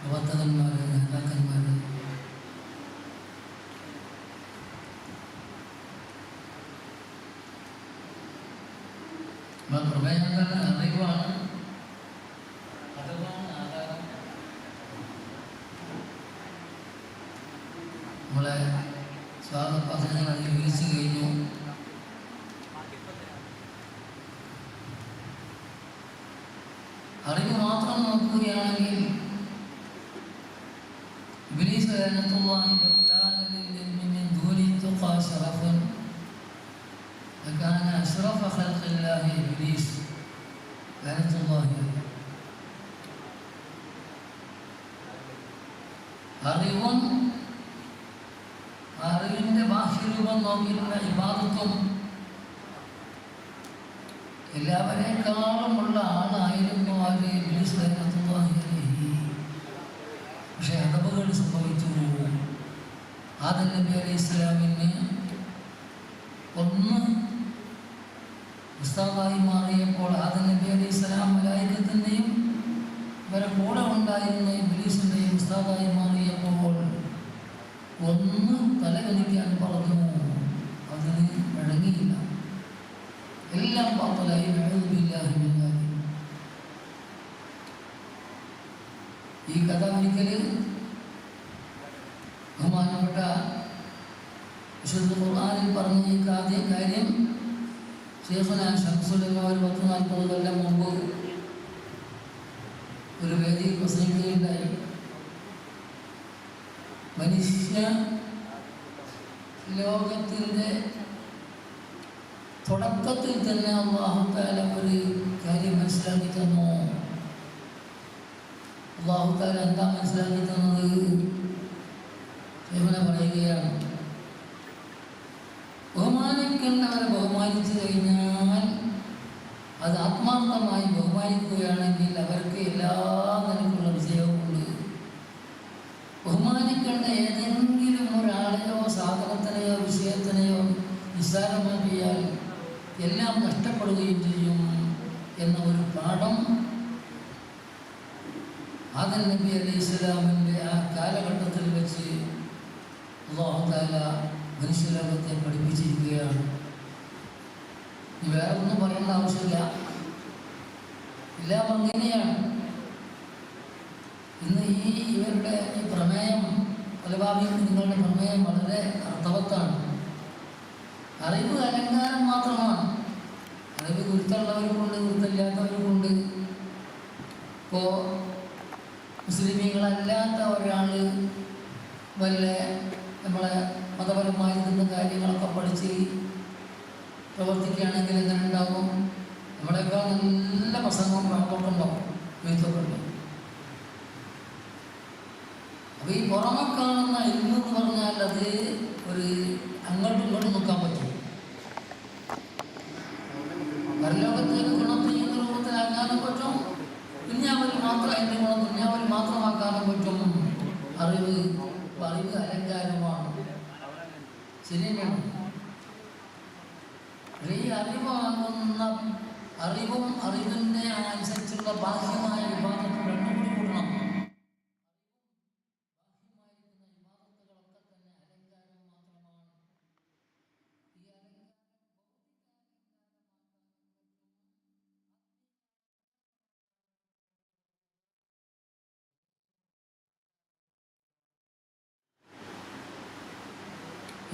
പ്രവർത്തകന്മാർ നേതാക്കന്മാർ നമ്മളെ പ്രമേയം തന്നെ അറിവാണ് അറിവാണ് അറിവും അറിവിന്റെ ബാഹ്യരൂപം നോക്കിയിട്ടുള്ള ഇബാദത്വം എല്ലാവരെക്കാളുമുള്ള ആളായിരുന്നു ആര്? ഇബ്ലീസ് ലഅനത്തുല്ലാഹി അലൈഹി. പക്ഷെ അടവുകൾ സംഭവിച്ചു. ആദം അലൈഹി ഇസ്ലാമിന് ഒന്ന് ഉസ്താദായി മാറിയപ്പോൾ ആദം നബി അലൈഹി സ്വലാം മലായിക്കത്തിന്റെയും ഇവരെ കൂടെ ഉണ്ടായിരുന്ന ഇബ്ലീസിന്റെയും ഉസ്താദായി മാറിയപ്പോൾ ഒന്ന് തലകലിക്കാൻ പറഞ്ഞു. അതിന് വഴങ്ങിയില്ല എല്ലാം പാപ്പലായി. നഴുതില്ലാഹിമില്ല ഈ കഥ ഒരിക്കൽ ബഹുമാനപ്പെട്ട വിശുദ്ധ ഖുർആാനിൽ പറഞ്ഞ ഈ കാര്യം ഞാൻ ഷംസുലമ ഒരു പത്ത് നാൽപ്പത് കൊല്ലം മുമ്പ് ഒരു വേദിയിൽ പ്രസംഗിക്കുകയുണ്ടായി മനുഷ്യ ലോകത്തിന്റെ തുടക്കത്തിൽ തന്നെ അള്ളാഹുത്താല ഒരു കാര്യം മനസ്സിലാക്കി തന്നു. അള്ളാഹുത്താല എന്താ മനസ്സിലാക്കി തന്നത്? എങ്ങനെ പറയുകയാണ്. ബഹുമാനിക്കുന്നവരെ ബഹുമാനിച്ചു കഴിഞ്ഞാൽ അത് ആത്മാർത്ഥമായി ബഹുമാനിക്കുകയാണെങ്കിൽ അവർക്ക് എല്ലാ നിലക്കുള്ള വിജയവുമുണ്ട് ബഹുമാനിക്കേണ്ട ഏതെങ്കിലും ഒരാളെയോ സാധനത്തിനെയോ വിഷയത്തിനെയോ നിസ്സാരമാക്കിയാൽ എല്ലാം നഷ്ടപ്പെടുകയും ചെയ്യും എന്ന ഒരു പാഠം ആദൻ നബി അലൈഹി ഇസ്ലാമിന്റെ ആ കാലഘട്ടത്തിൽ വെച്ച് അള്ളാഹു താല മനുഷ്യലോകത്തെ പഠിപ്പിച്ചിരിക്കുകയാണ്. വേറെ ഒന്നും പറയേണ്ട ആവശ്യമില്ല. എല്ലാം അങ്ങനെയാണ്. ഇന്ന് ഈ ഇവരുടെ ഈ പ്രമേയം കൊലപാതകം നിങ്ങളുടെ പ്രമേയം വളരെ അർത്ഥവത്താണ്. അറിവ് അലങ്കാരം മാത്രമാണ്. അറിവ് ഗുരുത്തുള്ളവർക്കുണ്ട് ഗുരുത്തില്ലാത്തവർക്കുണ്ട് ഇപ്പോൾ മുസ്ലിമികളല്ലാത്ത ഒരാൾ വല്ല നമ്മളെ മതപരമായിരുന്ന കാര്യങ്ങളൊക്കെ പഠിച്ച് പ്രവർത്തിക്കുകയാണെങ്കിൽ എങ്ങനെ ഉണ്ടാവും നമ്മുടെയൊക്കെ നല്ല വാക്കൊണ്ടുണ്ടാവും എഴുത്തൊക്കെ ഉണ്ടാവും. അപ്പോൾ ഈ പുറമെ കാണുന്ന ഇൽമ് എന്ന് പറഞ്ഞാൽ അത് ഒരു അങ്ങോട്ടും ഇങ്ങോട്ടും നോക്കാൻ പറ്റും. പരലോകത്തേക്ക് ഗുണം ചെയ്യുന്ന രൂപത്തിലാക്കാനും പറ്റും. ദുന്യാവിൽ മാത്രം അതിന്റെ ഗുണം ദുന്യാവിൽ മാത്രമാക്കാനും പറ്റും. അറിവ് അറിവ് അലങ്കാരമാണ്. ശരിയാണ് ഈ അറിവാകുന്ന അറിവും അറിവിന്റെ അനുസരിച്ചുള്ള ബാഹ്യമായ വിഭാഗത്തിൽ രണ്ടുകൂടി കൂടണം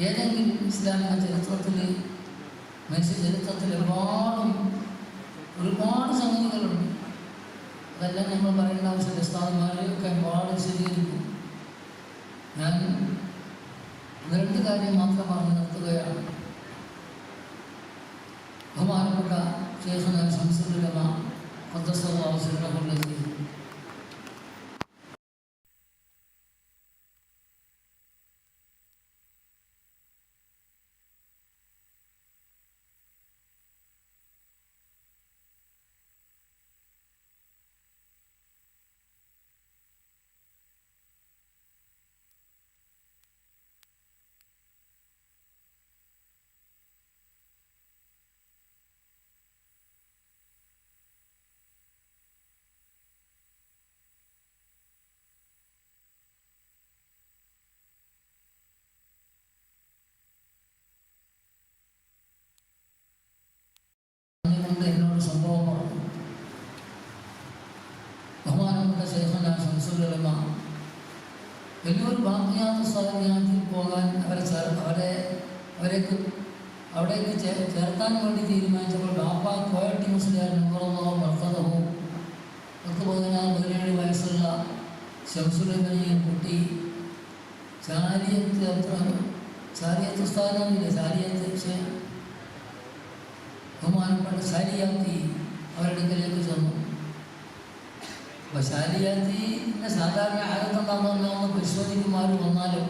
ഏതെങ്കിലും ഇസ്ലാമിക ചരിത്രത്തിൽ മനുഷ്യ ചരിത്രത്തിൽ ഒരുപാട് ഒരുപാട് സംഗതികളുണ്ട്. അതെല്ലാം നമ്മൾ പറയേണ്ട ആവശ്യമില്ല. ഉസ്താദന്മാരെയൊക്കെ ഒരുപാട് വിശദീകരിക്കും. ഞാൻ രണ്ട് കാര്യം മാത്രം പറഞ്ഞു നിർത്തുകയാണ്. ബഹുമാനപ്പെട്ട ശേഷന സംസ്കൃതമ കൊത്തസ്വഭാവസിലുള്ളത് കൊണ്ട് എന്നോട് സംഭവം പറഞ്ഞു. ബഹുമാനപ്പെട്ട ശേഖന ശംസുലമ വലിയൊരു ബാക്കിയാത്ത സാഹചര്യത്തിൽ പോകാൻ അവരെ ചേർ അവരെ അവരേക്ക് അവിടേക്ക് ചേർത്താൻ വേണ്ടി തീരുമാനിച്ചപ്പോൾ ബാപ്പ കോയട്ടി മുസ്ലിയാർ നമ്പറന്നോ ഭർത്തതവും പത്ത് പതിനാറ് പതിനേഴ് വയസ്സുള്ള ശംസുലമനെയും കുട്ടി ചാരിയത്ത് അത്ര ചാരിയത്ത് സ്ഥാനമില്ല ചാരിയത്ത് പക്ഷേ ബഹുമാനപ്പെട്ട ശാരിയാത്തി അവരുടെ അടുക്കലേക്ക് ചെന്നു അപ്പോൾ ശാരിയാത്തിന്റെ സാധാരണ ആരത്തുണ്ടാകുന്ന പരിശോധിക്കുമാർ വന്നാലും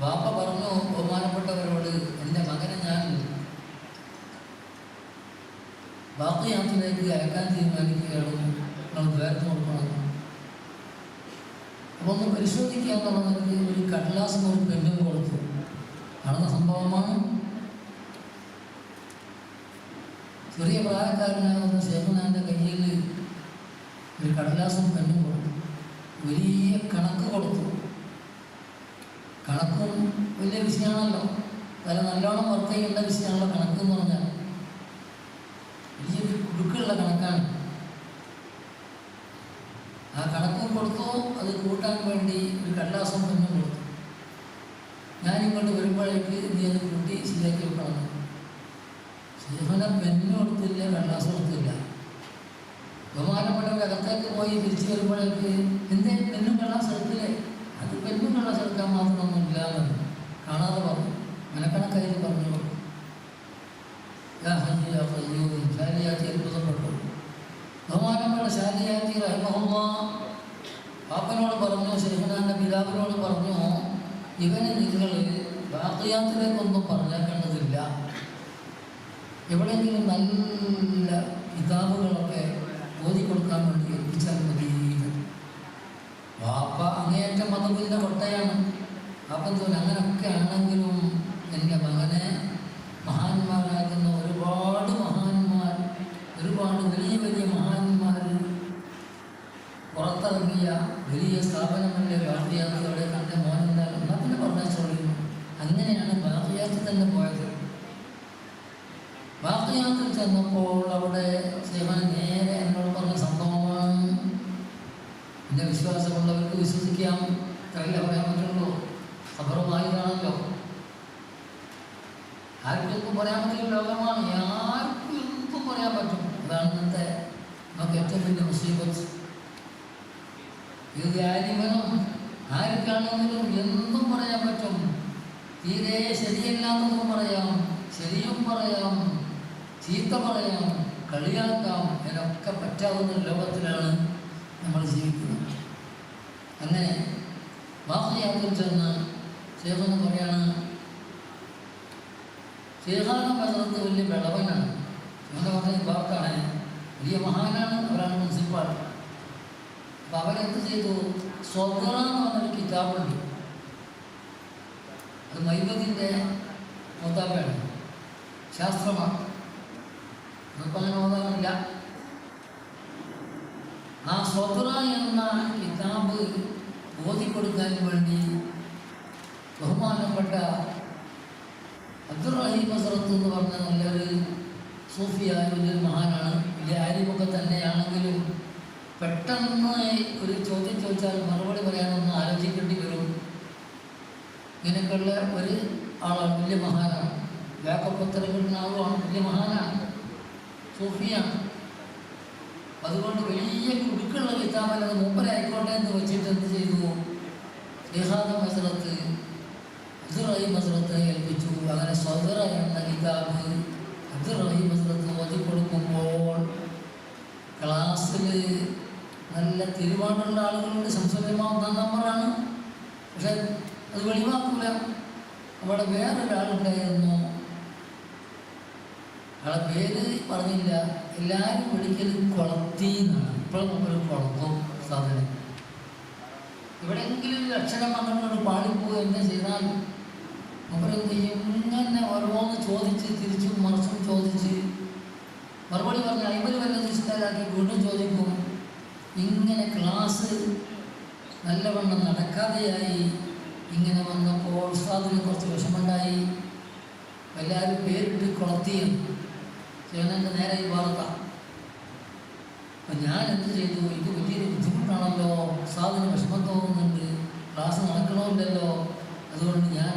വാപ്പ പറഞ്ഞു ബഹുമാനപ്പെട്ടവരോട് എന്റെ മകനെ ഞാൻ ബാക്കിയാത്തിലേക്ക് അയക്കാൻ തീരുമാനിക്കുകയാണ് നമ്മൾ വേർത്ത് കൊടുക്കണം അപ്പോൾ ഒന്ന് പരിശോധിക്കുക എന്നുള്ളത് ഒരു കടലാസ് ഒരു പെണ്ണും കൊടുത്തു നടന്ന സംഭവമാണ് ചെറിയ പ്രായക്കാരനായ ഒന്ന് ശേഖനാന്റെ കയ്യിൽ ഒരു കടലാസും പെണ്ണും കൊടുത്തു. വലിയ കണക്ക് കൊടുത്തു. കണക്കും വലിയ വിഷയമാണല്ലോ. പല നല്ലോണം വർക്ക് ചെയ്യേണ്ട വിഷയമാണല്ലോ കണക്ക് എന്ന് പറഞ്ഞാൽ. വലിയൊരു കുടുക്കുള്ള കണക്കാണ്. ആ കണക്കും കൊടുത്തു അത് കൂട്ടാൻ വേണ്ടി ഒരു കടലാസും പെണ്ണും കൊടുത്തു. ഞാനിങ്ങോട്ട് വരുമ്പോഴേക്ക് നീ അത് കൂട്ടി ശരിയാക്കി വെക്കണം ശേഖന പെണ്ണ് കൊടുത്തില്ല കടലാസ് കൊടുത്തില്ല ബഹുമാനപ്പെട്ടവർ അകത്തേക്ക് പോയി തിരിച്ചു വരുമ്പോഴേക്ക് എന്തേ പെണ്ണും കടലാസ് എടുത്തില്ലേ? അത് പെണ്ണും കടലാസ് എടുക്കാൻ മാത്രമൊന്നുമില്ല എന്ന് കാണാതെ പറഞ്ഞു. മനക്കണക്കായി പറഞ്ഞു. ശാലിയാത്തി അത്ഭുതപ്പെട്ടു. ബഹുമാനപ്പെട്ട ശാലിയാത്തി റഹ്മഹുമ്മ പാപ്പനോട് പറഞ്ഞു ശേഖനാന്റെ പിതാവിനോട് പറഞ്ഞു ഇവനെ നിങ്ങൾ ബാക്കിയാത്തിലേക്കൊന്നും പറഞ്ഞേക്കേണ്ടതില്ല. എവിടെയെങ്കിലും നല്ല കിതാബുകളൊക്കെ ഓതിക്കൊടുക്കാൻ വേണ്ടി ഏൽപ്പിച്ചാൽ മതി. വാപ്പ അങ്ങേയറ്റം മതത്തിന്റെ കൊട്ടയാണ്. അപ്പം തോന്നി അങ്ങനെയൊക്കെ ആണെങ്കിലും എന്റെ മകനെ മഹാന്മാരാകുന്ന ഒരുപാട് മഹാന്മാർ ഒരുപാട് വലിയ വലിയ മഹാന്മാർ പുറത്തിറങ്ങിയ വലിയ സ്ഥാപനങ്ങളിലെ ബാക്കിയാത്ത് അവിടെ കണ്ട മോനെന്തായാലും എന്നാൽ പിന്നെ പറഞ്ഞോളൂ അങ്ങനെയാണ് ബാക്കിയാത്ത് തന്നെ പോയത് വാക്കിയാത്തിൽ ചെന്നപ്പോൾ അവിടെ സേവൻ നേരെ എന്നോട് പറഞ്ഞ സംഭവമാണ് എന്റെ വിശ്വാസമുള്ളവർക്ക് വിശ്വസിക്കാം കയ്യിൽ പറയാൻ പറ്റുള്ളൂ. ഖബറുമായിട്ടാണല്ലോ ആർക്കും എന്തും പറയാൻ പറ്റിയ ലോകമാണ്. ആർക്കും എന്തും പറയാൻ പറ്റും. അതാണ് ഇന്നത്തെ നമുക്ക് ഏറ്റവും വലിയ മുസീബത്ത് ഇത് ആരിവനും ആർക്കാണെങ്കിലും എന്തും പറയാൻ പറ്റും? തീരെ ശരിയല്ലാത്തതും പറയാം. ശരിയും പറയാം. ചീത്ത പറയാം. കളിയാക്കാം. എന്നൊക്കെ പറ്റാവുന്ന ലോകത്തിലാണ് നമ്മൾ ജീവിക്കുന്നത്. അങ്ങനെ വാക്കിയാത്തിൽ ചേർന്ന് പറയാണ് ശേഖാന പത്രത്ത് വലിയ വിളവനാണ്. എന്ന് പറഞ്ഞ വാക്കാണ് വലിയ മഹാനാണ് അവരാണ് മുനിസിപ്പാൾ അപ്പം അവരെന്ത് ചെയ്തു? സ്വഗ്ര എന്ന് പറഞ്ഞൊരു കിതാബുണ്ട്. അത് മൈബദിന്റെ മുത്താബാണ് ശാസ്ത്രമാണ്. നമുക്ക് അങ്ങനെ ഓതാറില്ല ആ സ്വത്ര എന്ന കിതാബ് ഓതിക്കൊടുക്കാൻ വേണ്ടി ബഹുമാനപ്പെട്ട അബ്ദുറഹീം ഹസറത്ത് എന്ന് പറഞ്ഞ നല്ലൊരു സൂഫിയായ വലിയൊരു മഹാനാണ്. വലിയ ആര്യമൊക്കെ തന്നെയാണെങ്കിലും പെട്ടെന്ന് ഒരു ചോദ്യം ചോദിച്ചാൽ മറുപടി പറയാനൊന്ന് ആലോചിക്കേണ്ടി വരും. ഇങ്ങനെയൊക്കെയുള്ള ഒരു ആളാണ് വലിയ മഹാനാണ്. ആളുമാണ് വലിയ മഹാനാണ് സൂഫിയാണ്. അതുകൊണ്ട് വലിയ കുടുക്കുള്ള കിതാബല്ല അത് മൂപ്പരായിക്കോട്ടെ എന്ന് വെച്ചിട്ട് എന്ത് ചെയ്തു? ലിഹാദ മസറത്ത് അബ്ദുറഹീം മസറത്ത് ഏൽപ്പിച്ചു. അങ്ങനെ സ്വതറ എന്ന കിതാബ് അബ്ദുറഹീം മസറത്ത് ഓതി കൊടുക്കുമ്പോൾ ക്ലാസ്സിൽ നല്ല തിരുവാണ്ടുള്ള ആളുകളുണ്ട്. സംസ്കൃതമാ ഒന്നാം നമ്പറാണ്. പക്ഷെ അത് വെളിവാക്കൂല. അവിടെ വേറൊരാളുണ്ടായിരുന്നു. ആളെ പേര് പറഞ്ഞില്ല. എല്ലാവരും വിളിക്കലും കുളത്തി എന്നാണ് ഇപ്പോഴും നമ്മളൊരു കുളത്തോ സാധനം. എവിടെയെങ്കിലും ഒരു അക്ഷരം വന്നിട്ടൊരു പാളിപ്പോവുക എന്നെ ചെയ്താൽ അവരെന്ത് ചെയ്യും? ഇങ്ങനെ ഓരോന്ന് ചോദിച്ച് തിരിച്ചും മറിച്ചും ചോദിച്ച് മറുപടി പറഞ്ഞ അയ്മൽ വല്ലതും ഇഷ്ടമാക്കി വീണ്ടും ചോദിക്കും. ഇങ്ങനെ ക്ലാസ് നല്ലവണ്ണം നടക്കാതെയായി. ഇങ്ങനെ വന്നപ്പോൾ ഉസ്താദിന് കുറച്ച് വിഷമമുണ്ടായി. എല്ലാവരും പേരിട്ട് കുളത്തിയും ചേനന്റെ നേരെ ഭാഗത്താണ് അപ്പം ഞാൻ എന്ത് ചെയ്തു? ഇത് വലിയൊരു ബുദ്ധിമുട്ടാണല്ലോ. സാധനം വിഷമം തോന്നുന്നുണ്ട് ക്ലാസ് നടക്കണമില്ലല്ലോ. അതുകൊണ്ട് ഞാൻ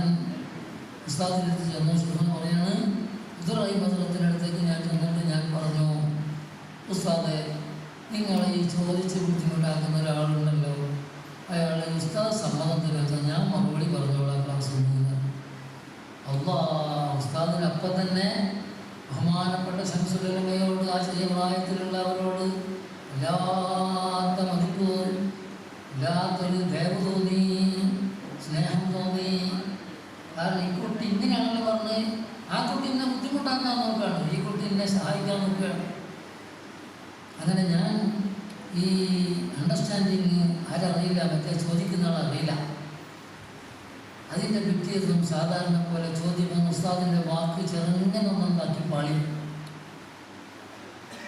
ഉസ്താദിനടുത്ത് ചെന്നു. സുഹൃത്ത് പറയാണ് ഇതുറായി മധുരത്തിന്റെ അടുത്തേക്ക് ഞാൻ ചെന്നിട്ട് ഞാൻ പറഞ്ഞു ഉസ്താദെ നിങ്ങൾ ഈ ചോദിച്ച് ബുദ്ധിമുട്ടാക്കുന്ന ഒരാളുണ്ടല്ലോ. അയാൾ ഉസ്താദ് സമ്മതം വെച്ചാൽ ഞാൻ മറുപടി പറഞ്ഞോളാം ക്ലാസ് നിന്ന്. അള്ളാ ഉസ്താദിന് അപ്പം തന്നെ ബഹുമാനപ്പെട്ട ശംസുലമയോട് ആ ചെറിയ പ്രായത്തിലുള്ളവരോട് വല്ലാത്ത മതിപ്പ് ഇല്ലാത്തൊരു ദയവ് തോന്നി സ്നേഹം തോന്നി. കാരണം ഈ കുട്ടി ഇങ്ങനെയാണല്ലോ പറഞ്ഞ് ആ കുട്ടി എന്നെ ബുദ്ധിമുട്ടാക്കാൻ നോക്കുകയാണ് ഈ കുട്ടി എന്നെ സഹായിക്കാൻ നോക്കുകയാണ്. അങ്ങനെ ഞാൻ ഈ അണ്ടർസ്റ്റാൻഡിങ് ആരറിയില്ല മറ്റേ ചോദിക്കുന്ന ആളറിയില്ല. അതിന്റെ പിറ്റേ സാധാരണ പോലെ ചോദ്യം ഉസ്താദിന്റെ വാക്ക് ചെറുങ്ങനെ ഒന്നുണ്ടാക്കി പാളി.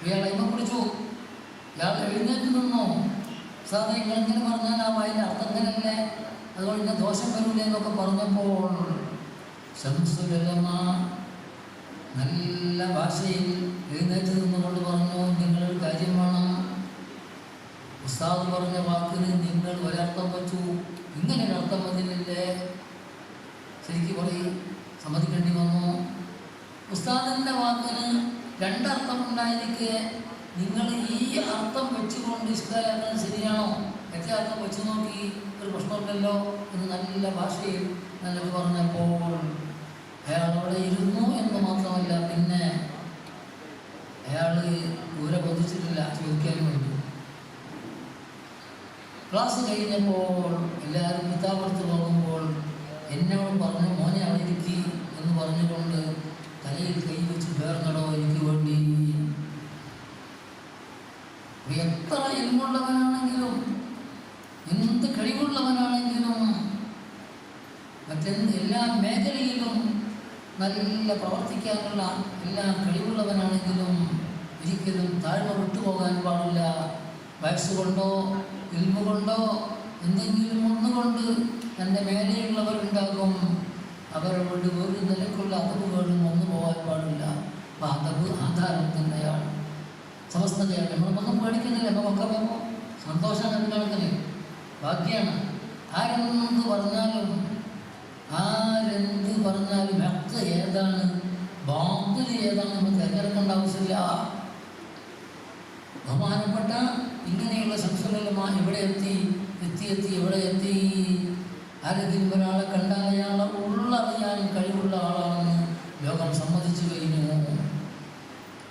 ഇയാൾ അയിമ പിടിച്ചു ഇയാൾ എഴുന്നേറ്റ് നിന്നോ? ഉസ്താദെ ഇങ്ങനെ പറഞ്ഞാൽ ആ വായിന്റെ അർത്ഥം ഇങ്ങനല്ലേ അതുകൊണ്ട് ഇന്ന ദോഷം വരൂലേ എന്നൊക്കെ പറഞ്ഞപ്പോൾ ശംസുലമ നല്ല ഭാഷയിൽ എഴുന്നേറ്റ് നിന്നുകൊണ്ട് പറഞ്ഞു നിങ്ങളൊരു കാര്യം വേണം. ഉസ്താദ് പറഞ്ഞ വാക്കിന് നിങ്ങൾ ഒരർത്ഥം വച്ചു. ഇങ്ങനെ ഒരർത്ഥം വന്നില്ലേ ശരിക്കും പറയും സമ്മതിക്കേണ്ടി വന്നു. ഉസ്താദിന്റെ വാക്കിന് രണ്ടർത്ഥം ഉണ്ടായിരിക്കെ നിങ്ങൾ ഈ അർത്ഥം വെച്ചുകൊണ്ട് ഇഷ്ടമാക്കുന്നത് ശരിയാണോ? മറ്റേ അർത്ഥം വെച്ച് നോക്കി ഒരു പ്രശ്നമില്ലല്ലോ എന്ന് നല്ല ഭാഷയിൽ നല്ലത് പറഞ്ഞപ്പോൾ അയാൾ അവിടെ ഇരുന്നു എന്ന് മാത്രമല്ല പിന്നെ അയാൾ ദൂരെ ബോധിച്ചിട്ടില്ല ചോദിക്കാൻ വേണ്ടി. ക്ലാസ് കഴിഞ്ഞപ്പോൾ എല്ലാവരും കിതാബെടുത്ത് പോകുമ്പോൾ എന്നോട് പറഞ്ഞു മോനെ അവിടെ എന്ന് പറഞ്ഞുകൊണ്ട് തലയിൽ കൈ വെച്ച് പേർന്നടോ എനിക്ക് വേണ്ടി. എത്ര എൽമുള്ളവനാണെങ്കിലും എന്ത് കഴിവുള്ളവനാണെങ്കിലും മറ്റെന്ത് എല്ലാ മേഖലയിലും നല്ല പ്രവർത്തിക്കാനുള്ള എല്ലാ കഴിവുള്ളവനാണെങ്കിലും ഒരിക്കലും താഴ്മ വിട്ടുപോകാൻ പാടില്ല. വയസ്സുകൊണ്ടോ എൽമുകൊണ്ടോ കൊണ്ടോ എന്തെങ്കിലും ഒന്നുകൊണ്ട് തന്റെ മേലെയുള്ളവരുണ്ടാകും. അവരോട് ഒരു നിലക്കുള്ള അതവുകളും ഒന്നു പോകാൻ പാടില്ല. അപ്പം അതവ് ആധാരം തന്നെയാണ്. സമസ്തതയാണ്. നമ്മളൊന്നും പേടിക്കുന്നില്ല. നമുക്കൊക്കെ വേമോ സന്തോഷം കണക്കിന് ബാക്കിയാണ് ആരെന്ത് പറഞ്ഞാലും ആരെന്ത് പറഞ്ഞാലും ഹക്ക് ഏതാണ്? ബാത്തിൽ ഏതാണ്? നമ്മൾ തിരഞ്ഞെടുക്കേണ്ട ആവശ്യമില്ല. ബഹുമാനപ്പെട്ട ഇങ്ങനെയുള്ള സംശയങ്ങളുമായി ഇവിടെ എത്തി എത്തി എത്തി എവിടെ എത്തി. ആരെങ്കിലും ഒരാളെ കണ്ടാൽ അയാളെ ഉള്ളറിയാൻ കഴിവുള്ള ആളാണെന്ന് ലോകം സമ്മതിച്ചു കഴിഞ്ഞു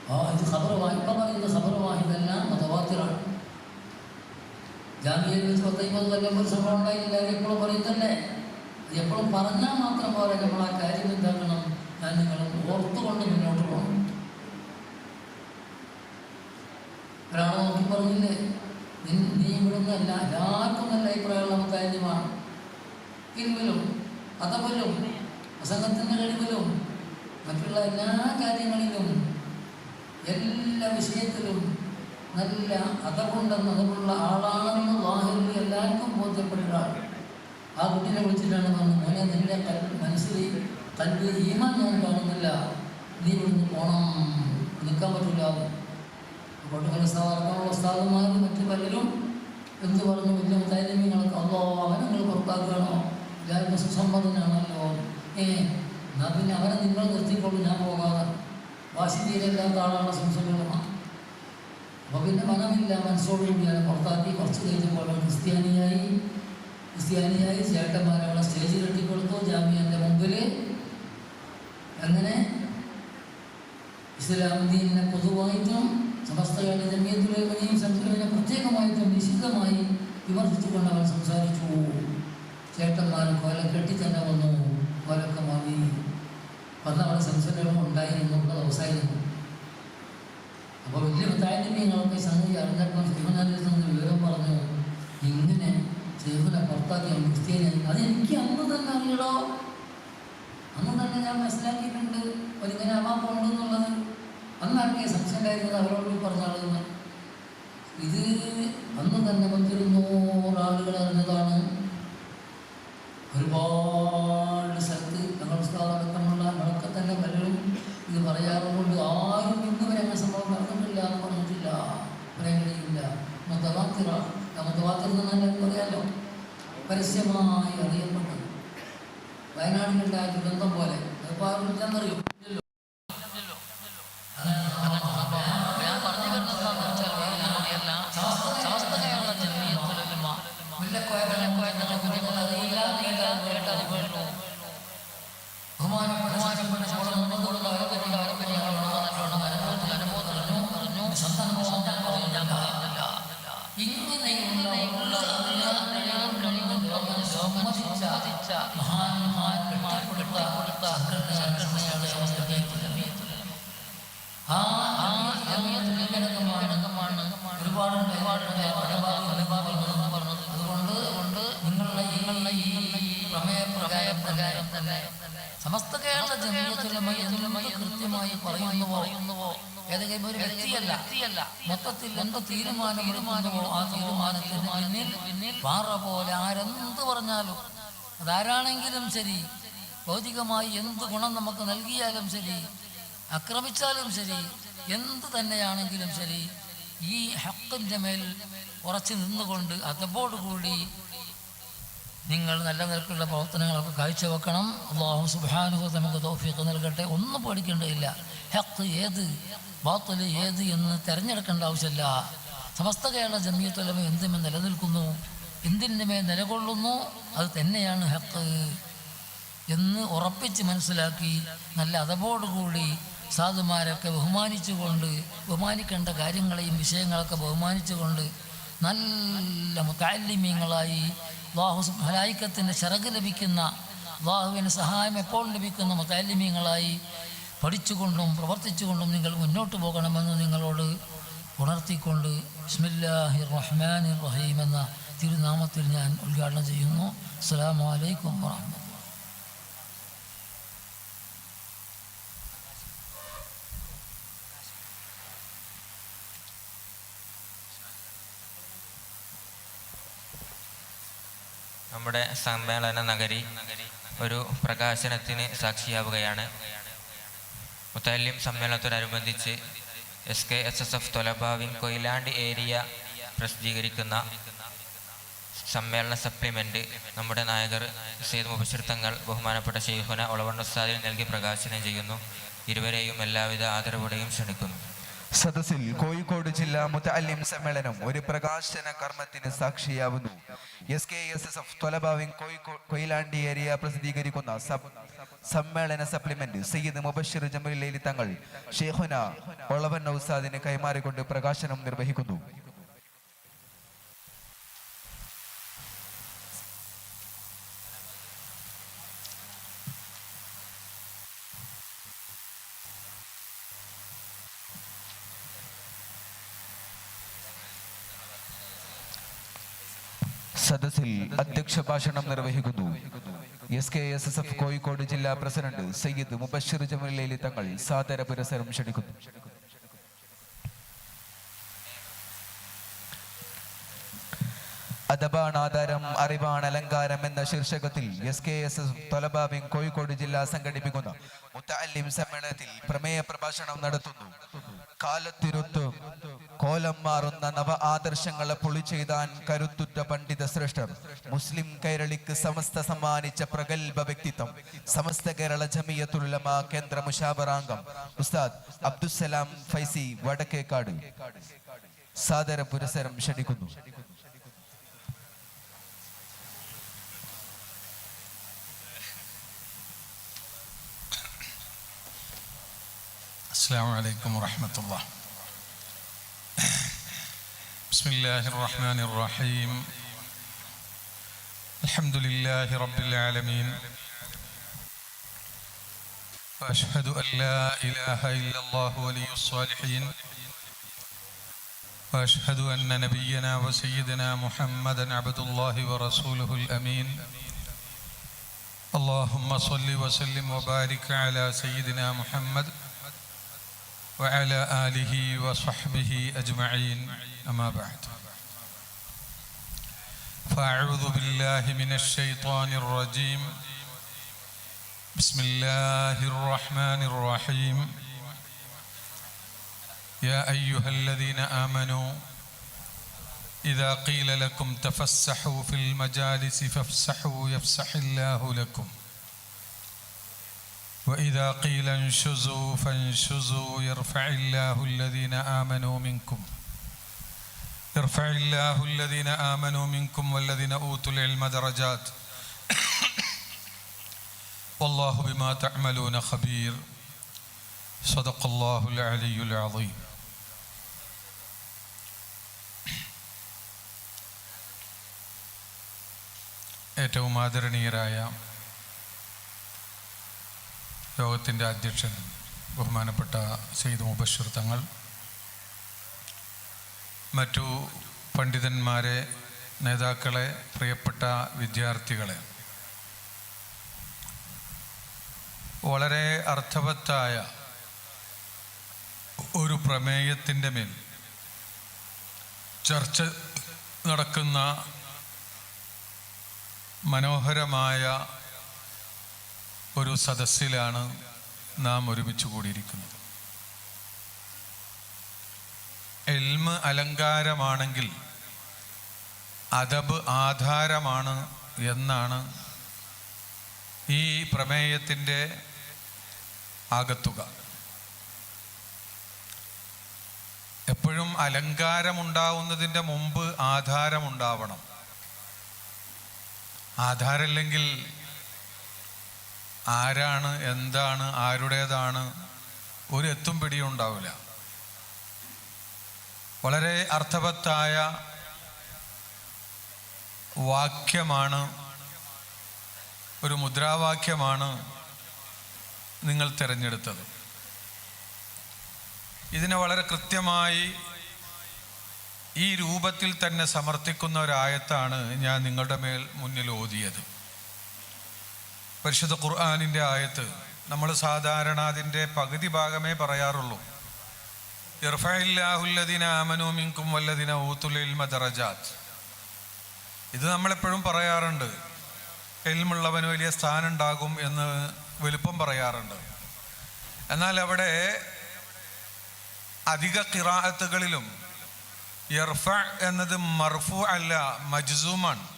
ആ ഇത് ഖബറവാഹി ഇപ്പം പറയുന്ന ഖബറവാഹിദല്ല മതവാത്തിറാണ് ജാമ്യയിൽ വെച്ച് പത്തൈമ്പത് കൊല്ലം ഒരു സംഭവം ഉണ്ടായില്ല എപ്പോഴും അത് എപ്പോഴും പറഞ്ഞാൽ മാത്രം പോലെ നമ്മൾ ആ കാര്യം എന്താക്കണം? ഞാൻ നിങ്ങൾ ഓർത്തുകൊണ്ട് മുന്നോട്ട് പോകണം. ഒരാളെ നോക്കി പറഞ്ഞില്ലേ? നീ ഇവിടുന്ന് അല്ല എല്ലാവർക്കും നല്ല അഭിപ്രായമുള്ള മുത്താര്യമാണ് ഇൽമിലും അതവലും പ്രസംഗത്തിന്റെ കഴിവിലും മറ്റുള്ള എല്ലാ കാര്യങ്ങളിലും എല്ലാ വിഷയത്തിലും നല്ല അതവുണ്ടെന്ന് ആളാണെന്ന് വാഹിറിൽ എല്ലാവർക്കും ബോധ്യപ്പെട്ട ആ കുട്ടീനെ വിളിച്ചിട്ടാണ് മോനെ നിന്റെ മനസ്സിൽ ഈമാൻ ഞാൻ കാണുന്നില്ല. നീ ഇവിടുന്ന് പോണം. നിൽക്കാൻ പറ്റില്ല മറ്റു പലരും എന്ത് പറഞ്ഞു? വലിയ മുതാരിമീങ്ങൾക്ക് അല്ലോ അവനെ നിങ്ങൾ പുറത്താക്കുകയാണോ? എല്ലാവർക്കും സുസമ്പന്നനാണല്ലോ ഏ എന്നാ പിന്നെ അവനെ നിങ്ങൾ നിർത്തിക്കൊള്ളു ഞാൻ പോകാതെ. വാശി തീരെല്ലാത്ത ആളാണ് സംശയങ്ങളുമ അപ്പോൾ പിന്നെ മനമില്ല മനസ്സോടുകൂടിയാണ് പുറത്താക്കി കുറച്ച് കഴിഞ്ഞപ്പോൾ ക്രിസ്ത്യാനിയായി. ക്രിസ്ത്യാനിയായി ചേട്ടന്മാരെ അവളെ സ്റ്റേജിൽ കെട്ടിക്കൊടുത്തു ജാമ്യന്റെ മുമ്പിൽ അങ്ങനെ ഇസ്ലാം ദീനിനെ പൊതുവായിട്ടും സമസ്ത ജമീയത്തുലമനെയും സംഘടനയെ പ്രത്യേകമായിട്ടും നിശിതമായി വിമർശിച്ചുകൊണ്ട് അവൾ സംസാരിച്ചു. ചേട്ടന്മാർ കൊല കെട്ടി തന്നെ വന്നു കൊലൊക്കെ മാറി അവിടെ സംസാരം ഉണ്ടായി എന്നൊക്കെ ദിവസമായിരുന്നു അപ്പോൾ വലിയ താല്പര്യങ്ങളൊക്കെ സംഗതി അറിഞ്ഞപ്പോൾ ശിവനാഥിൽ നിന്ന് വിവരം പറഞ്ഞു. ഇങ്ങനെ ശിവനെ പുറത്താക്കിയ ക്രിസ്ത്യാനി അത് എനിക്ക് അന്ന് തന്നെ അറിയണോ? അന്ന് തന്നെ ഞാൻ മനസ്സിലാക്കിയിട്ടുണ്ട്. ഒരിങ്ങനെ ആവാൻ പോകണ്ടെന്നുള്ളത് അന്നാക്കിയ സംശയം ഉണ്ടായിരുന്നത് അവരോട് പറഞ്ഞാളെന്ന് ഇത് അന്ന് തന്നെ പത്തിരുന്നൂറ് ആളുകൾ അറിഞ്ഞതാണ് ഒരുപാട് സ്ഥലത്ത് ഞങ്ങൾ സ്ഥാപനത്തിനുള്ള നമ്മളൊക്കെ തന്നെ പലരും ഇത് പറയാറുകൊണ്ട് ആരും ഇന്ന് വരെ നാസറിന് നല്ല പറയാമല്ലോ പരസ്യമായി അറിയപ്പെട്ടത് വയനാടിനുണ്ടായ ദുരന്തം പോലെ അതിപ്പോൾ ആർക്കെന്നറിയോ ഇല്ലല്ലോ ഞാൻ പറഞ്ഞു വരുന്നത് എന്താണെന്ന് വെച്ചാൽ വേറെ ഒന്നുമല്ല. സമസ്ത കേരള ജമിയത്തുൽ ഉലമ മുല്ലക്കോയകളെ കുഞ്ഞുങ്ങൾ അറിയില്ല അറിയില്ല കേട്ടതേ ഉള്ളൂ. ബഹുമാനപ്പെട്ട ബഹുമാനപ്പെട്ട ശമ്പളം നിന്നുകൊണ്ടുള്ള അവരെ പറ്റി അവരെ പറ്റി ഞങ്ങൾ നല്ലോണം അനുഭവത്തിൽ അനുഭവം പറഞ്ഞു പറഞ്ഞു സ്വന്തം സ്വന്തം പറഞ്ഞു ഞാൻ പറയുന്നില്ല ഇങ്ങനെയുള്ള ഉള്ള കല്യാണം കഴിയുമ്പോൾ ലോകം സമ്മതിച്ച മഹാന്മാർ കെട്ടിക്കൊടുത്ത സംഘടനയാണ് സമസ്ത കേരള ജമിയത്തുൽ ഉലമ. ആ ആ ജമിയത്തുൽ ഉലമയാണ് ഒരുപാട് ഒരുപാട് പലഭാഗം പലഭാഗങ്ങളെന്ന് പറഞ്ഞത് അതുകൊണ്ട് അതുകൊണ്ട് നിങ്ങളുടെ ഈ നിങ്ങളുടെ ഈ പ്രമേയപ്രകാരം പ്രകാരം തന്നെ സമസ്ത കേരള ജമിയത്തുലമ കൃത്യമായി പറയുന്നുവോ പറയുന്നുവോ ഏതെങ്കിലും ഒരു വ്യക്തിയല്ല മൊത്തത്തിൽ എന്ത് തീരുമാനം തീരുമാനമോ ആ പിന്നിൽ പാറ പോലെ ആരെന്ത് പറഞ്ഞാലും അതാരാണെങ്കിലും ശരി. ഭൗതികമായി എന്ത് ഗുണം നമുക്ക് നൽകിയാലും ശരി. ആക്രമിച്ചാലും ശരി. എന്ത് തന്നെയാണെങ്കിലും ശരി. ഈ ഹക്കിന്റെ മേൽ ഉറച്ചു നിന്നുകൊണ്ട് അതപ്പോടുകൂടി നിങ്ങൾ നല്ല നിരക്കുള്ള പ്രവർത്തനങ്ങളൊക്കെ കാഴ്ചവെക്കണം. അള്ളാഹു സുബാനുഹ നമുക്ക് തോഫിയൊക്കെ നൽകട്ടെ. ഒന്നും പേടിക്കേണ്ടതില്ല. ഹെക്ക് ഏത് ബാത്തൽ ഏത് എന്ന് തിരഞ്ഞെടുക്കേണ്ട ആവശ്യമില്ല. സമസ്ത കേരള ജമിയത്തുലമ എന്തിമേ നിലനിൽക്കുന്നു? എന്തിനുമേ നിലകൊള്ളുന്നു? അത് തന്നെയാണ് ഹക്ക് എന്ന് ഉറപ്പിച്ച് മനസ്സിലാക്കി നല്ല അതപോടുകൂടി സാധുമാരൊക്കെ ബഹുമാനിച്ചുകൊണ്ട് ബഹുമാനിക്കേണ്ട കാര്യങ്ങളെയും വിഷയങ്ങളൊക്കെ ബഹുമാനിച്ചുകൊണ്ട് നല്ല മുത്താലിമ്യങ്ങളായി വാഹു ഹലായിക്കത്തിന്റെ ചിറക് ലഭിക്കുന്ന വാഹുവിന് സഹായം എപ്പോൾ ലഭിക്കുന്ന മുത്താലിമ്യങ്ങളായി പഠിച്ചുകൊണ്ടും പ്രവർത്തിച്ചുകൊണ്ടും നിങ്ങൾ മുന്നോട്ട് പോകണമെന്ന് നിങ്ങളോട് ഉണർത്തിക്കൊണ്ട് ബിസ്മില്ലാഹി റഹ്മാൻ റഹീം എന്ന തിരുനാമത്തിൽ ഞാൻ ഉദ്ഘാടനം ചെയ്യുന്നു. അസ്സാം വലൈക്കും വാഹമത്ത് നമ്മുടെ സമ്മേളന നഗരി ഒരു പ്രകാശനത്തിന് സാക്ഷിയാവുകയാണ്. മുത്തല്യം സമ്മേളനത്തോടനുബന്ധിച്ച് S K S S F തൊലഭാവിൻ Koyilandy area പ്രസിദ്ധീകരിക്കുന്ന സമ്മേളന സപ്ലിമെന്റ് നമ്മുടെ നായകർ സെയ്ദ് മുബഷിർ തങ്ങൾ ബഹുമാനപ്പെട്ട ഷെയ്ഖുന ഒളവണ്ണ ഉസ്താദിന് നൽകി പ്രകാശനം ചെയ്യുന്നു. ഇരുവരെയും എല്ലാവിധ ആദരവോടെയും ക്ഷണിക്കുന്നു. സദസ്സിൽ കോഴിക്കോട് ജില്ലാ മുത്തല്ലിം സമ്മേളനം ഒരു പ്രകാശന കർമ്മത്തിന് സാക്ഷിയാവുന്നു. S K S S F Kozhikode Koyilandy area പ്രസിദ്ധീകരിക്കുന്ന സമ്മേളന സപ്ലിമെന്റ് സയ്യിദ് മുബഷിർ ലേലി തങ്ങൾ ഷെയ്ഹുന ഒളവൻ നൌസാദിന് കൈമാറിക്കൊണ്ട് പ്രകാശനം നിർവഹിക്കുന്നു. സദസ്സിൽ അധ്യക്ഷ ഭാഷണം നിർവഹിക്കുന്നു. S K S S F Kozhikode ജില്ലാ പ്രസിഡന്റ് സയ്യിദ് മുബഷിർ ജമീലി തങ്ങൾ സാദര പുരസ്സരം ക്ഷണിക്കുന്നു. അദബാണ് ആധാരം അറിവാണ് അലങ്കാരം എന്ന ശീർഷകത്തിൽ എസ് കെ എസ് എസ് തൊലബാബിൻ കോഴിക്കോട് ജില്ല സംഘടിപ്പിക്കുന്ന മുത്തല്ലിം സമ്മേളനത്തിൽ പ്രമേയ പ്രഭാഷണം നടത്തുന്നു. കാലത്തിരുത്ത് കോലം മാറുന്ന നവ ആദർശങ്ങളെ പൊളിച്ചെയ്താൻ കരുത്തുറ്റ പണ്ഡിത ശ്രേഷ്ഠർ. മുസ്ലിം കൈരളിക്ക് സമസ്ത സമ്മാനിച്ച പ്രഗത്ഭ വ്യക്തിത്വം. സമസ്ത കേരള ജമിയത്തുലമ കേന്ദ്ര മുഷാബറാംഗം ഉസ്താദ് അബ്ദുസലാം ഫൈസി വടക്കേക്കാട്. സാദര പുരസരം ക്ഷണിക്കുന്നു. അസ്സാം വലൈക്കും വാഹമത്തല്ലാ بسم الله الرحمن الرحيم. الحمد لله رب العالمين. وأشهد أن لا إله إلا الله ولي الصالحين. وأشهد أن نبينا وسيدنا محمدا عبد الله ورسوله الأمين. اللهم صل وسلم وبارك على سيدنا محمد وعلى آله وصحبه أجمعين. أما بعد. فأعوذ بالله من الشيطان الرجيم. بسم الله الرحمن الرحيم. يا أيها الذين آمنوا إذا قيل لكم تفسحوا في المجالس فافسحوا يفسح الله لكم. وإذا قيل انشزوا فانشزوا يرفع الله الذين آمنوا منكم. يرفع الله الذين آمنوا منكم والذين أوتوا العلم درجات والله بما تعملون خبير صدق الله العلي العظيم ഏറ്റവും ആദരണീയരായ യോഗത്തിൻ്റെ അധ്യക്ഷൻ ബഹുമാനപ്പെട്ട സെയ്ദ് മുബഷിർ തങ്ങൾ മറ്റു പണ്ഡിതന്മാരെ നേതാക്കളെ പ്രിയപ്പെട്ട വിദ്യാർത്ഥികളെ. വളരെ അർത്ഥവത്തായ ഒരു പ്രമേയത്തിന്റെ മേൽ ചർച്ച നടക്കുന്ന മനോഹരമായ ഒരു സദസ്സിലാണ് നാം ഒരുമിച്ച് കൂടിയിരിക്കുന്നത്. എൽമ് അലങ്കാരമാണെങ്കിൽ അദബ് ആധാരമാണ് എന്നാണ് ഈ പ്രമേയത്തിന്റെ ആകത്തുക. എപ്പോഴും അലങ്കാരമുണ്ടാവുന്നതിന്റെ മുമ്പ് ആധാരമുണ്ടാവണം. ആധാരമില്ലെങ്കിൽ ആരാണ് എന്താണ് ആരുടേതാണ് ഒരു എത്തും പിടിയും ഉണ്ടാവില്ല. വളരെ അർത്ഥവത്തായ വാക്യമാണ് ഒരു മുദ്രാവാക്യമാണ് നിങ്ങൾ തിരഞ്ഞെടുത്തത്. ഇതിനെ വളരെ കൃത്യമായി ഈ രൂപത്തിൽ തന്നെ സമർത്ഥിക്കുന്ന ഒരായത്താണ് ഞാൻ നിങ്ങളുടെ മേൽ മുന്നിൽ ഓതിയത്. പരിശുദ്ധ ഖുർആാനിന്റെ ആയത്ത് നമ്മൾ സാധാരണ അതിന്റെ പകുതി ഭാഗമേ പറയാറുള്ളൂ. ഇർഫയില്ലാഹുല്ലദിന ആമനു മിങ്കും വല്ലദിന ഊത്തുൽ ഇൽമ ദറജാത്ത്. ഇത് നമ്മളെപ്പോഴും പറയാറുണ്ട്. എൽമുള്ളവന് വലിയ സ്ഥാനം ഉണ്ടാകും എന്ന് വലുപ്പം പറയാറുണ്ട്. എന്നാൽ അവിടെ അധിക കിറാഅത്തുകളിലും ഇർഫ എന്നത് മർഫു അല്ല മജ്സൂമാണ്.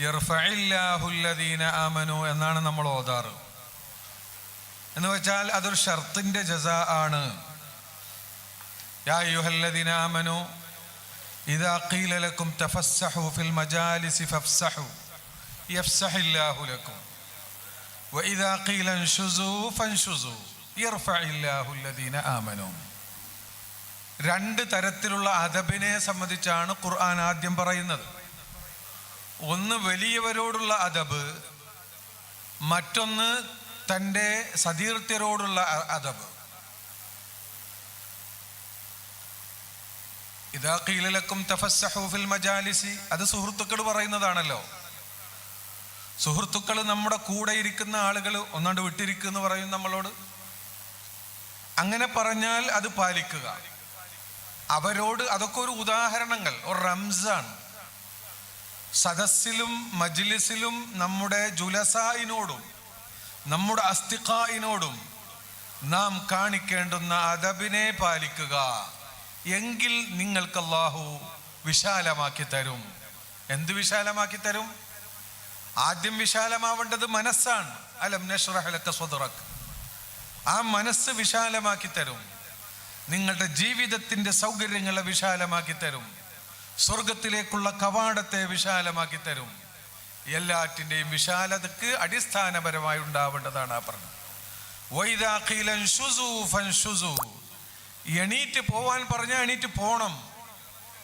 ഇർഫഇല്ലാഹുല്ലദീന ആമനു എന്നാണ് നമ്മൾ ഓതാറ്. എന്ന് വെച്ചാൽ അതൊരു ഷർത്തിന്റെ ജസ ആണ്. യാ അയ്യുഹല്ലദീന ആമനു ഇദാ ഖീല ലക്കും തഫസ്സഹു ഫിൽ മജാലിസി ഫഫ്സഹു യഫ്സഹില്ലാഹു ലക്കും وإذا قيل انشزوا فانشزوا يرفع الله الذين آمنوا രണ്ട് തരത്തിലുള്ള അദബിനെ സംബന്ധിച്ചാണ് ഖുർആൻ ആദ്യം പറയുന്നത് ഒന്ന് വലിയവരോടുള്ള അദബ് മറ്റൊന്ന് തൻ്റെ സതീർത്ഥ്യരോടുള്ള അ- അദബ് മജാലിസി. അത് സുഹൃത്തുക്കൾ പറയുന്നതാണല്ലോ. സുഹൃത്തുക്കൾ നമ്മുടെ കൂടെ ഇരിക്കുന്ന ആളുകൾ ഒന്നാണ്ട് വിട്ടിരിക്കുന്നു പറയും നമ്മളോട്. അങ്ങനെ പറഞ്ഞാൽ അത് പാലിക്കുക. അവരോട് അതൊക്കെ ഒരു ഉദാഹരണങ്ങൾ. ഒരു റംസാണ്. സദസ്സിലും മജ്ലിസിലും നമ്മുടെ ജുലസായിനോടും നമ്മുടെ അസ്തിഖായിനോടും നാം കാണിക്കേണ്ടുന്ന അദബിനെ പാലിക്കുക. എങ്കിൽ നിങ്ങൾക്ക് അള്ളാഹു വിശാലമാക്കി തരും. എന്ത് വിശാലമാക്കി തരും? ആദ്യം വിശാലമാവേണ്ടത് മനസ്സാണ്. അലം സ്വതറക്ക് ആ മനസ്സ് വിശാലമാക്കി തരും. നിങ്ങളുടെ ജീവിതത്തിന്റെ സൗകര്യങ്ങളെ വിശാലമാക്കി തരും. സ്വർഗത്തിലേക്കുള്ള കവാടത്തെ വിശാലമാക്കി തരും. എല്ലാറ്റിന്റെയും വിശാലതക്ക് അടിസ്ഥാനപരമായി ഉണ്ടാവേണ്ടതാണ് ആ പറഞ്ഞത്. വൈദാ ഫൻ ഫൻഷുസു. എണീറ്റ് പോവാൻ പറഞ്ഞാൽ എണീറ്റ് പോണം.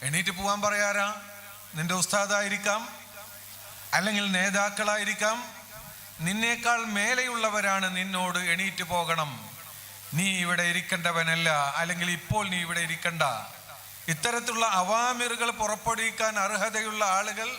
എണീറ്റ് പോവാൻ പറയാരാ? നിന്റെ ഉസ്താദായിരിക്കാം. അല്ലെങ്കിൽ നേതാക്കളായിരിക്കാം. നിന്നേക്കാൾ മേലെയുള്ളവരാണ് നിന്നോട് എണീറ്റ് പോകണം. നീ ഇവിടെ ഇരിക്കേണ്ടവനല്ല. അല്ലെങ്കിൽ ഇപ്പോൾ നീ ഇവിടെ ഇരിക്കണ്ട. ഇത്തരത്തിലുള്ള അവാമിറുകൾ പുറപ്പെടുവിക്കാൻ അർഹതയുള്ള ആളുകൾ